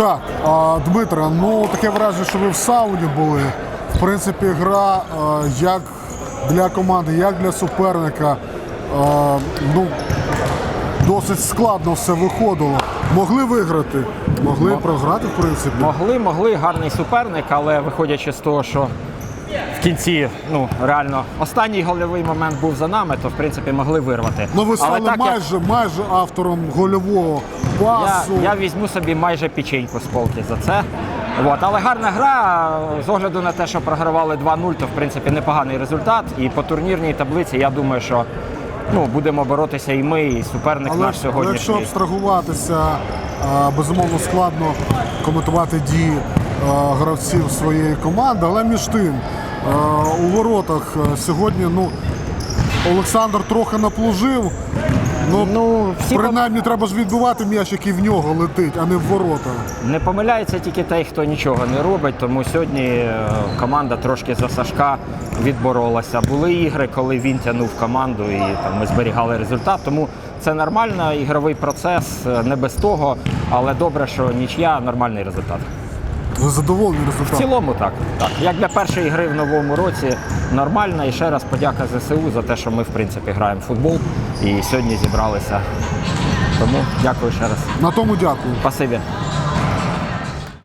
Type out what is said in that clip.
Так, а, Дмитре, ну таке враження, що ви в сауні були. В принципі, гра а, як для команди, як для суперника. а, ну, досить складно все виходило. Могли виграти, могли програти, в принципі. Могли, могли, гарний суперник, але виходячи з того, що в кінці, ну реально, останній гольовий момент був за нами, то в принципі могли вирвати. Ну ви але стали так, як майже, майже автором гольового я, я візьму собі майже печеньку з полки за це. От, але гарна гра, з огляду на те, що програвали 2-0, то в принципі непоганий результат. І по турнірній таблиці я думаю, що ну, будемо боротися і ми, і суперник Але, наш але якщо абстрагуватися, безумовно складно коментувати дії гравців своєї команди, але між тим у воротах сьогодні ну, Олександр трохи наплужив. Ну, Ну, всі принаймні треба ж відбивати м'яч, який в нього летить, а не в ворота. Не помиляється тільки той, хто нічого не робить, тому сьогодні е, команда трошки за Сашка відборолася. Були ігри, коли він тягнув команду і там ми зберігали результат. Тому це нормально, ігровий процес, е, не без того, але добре, що нічия нормальний результат. Ви задоволені В цілому так. так. Як для першої гри в новому році нормально. І ще раз подяка ЗСУ за те, що ми в принципі граємо в футбол і сьогодні зібралися. Тому дякую ще раз. На тому дякую. Спасибі.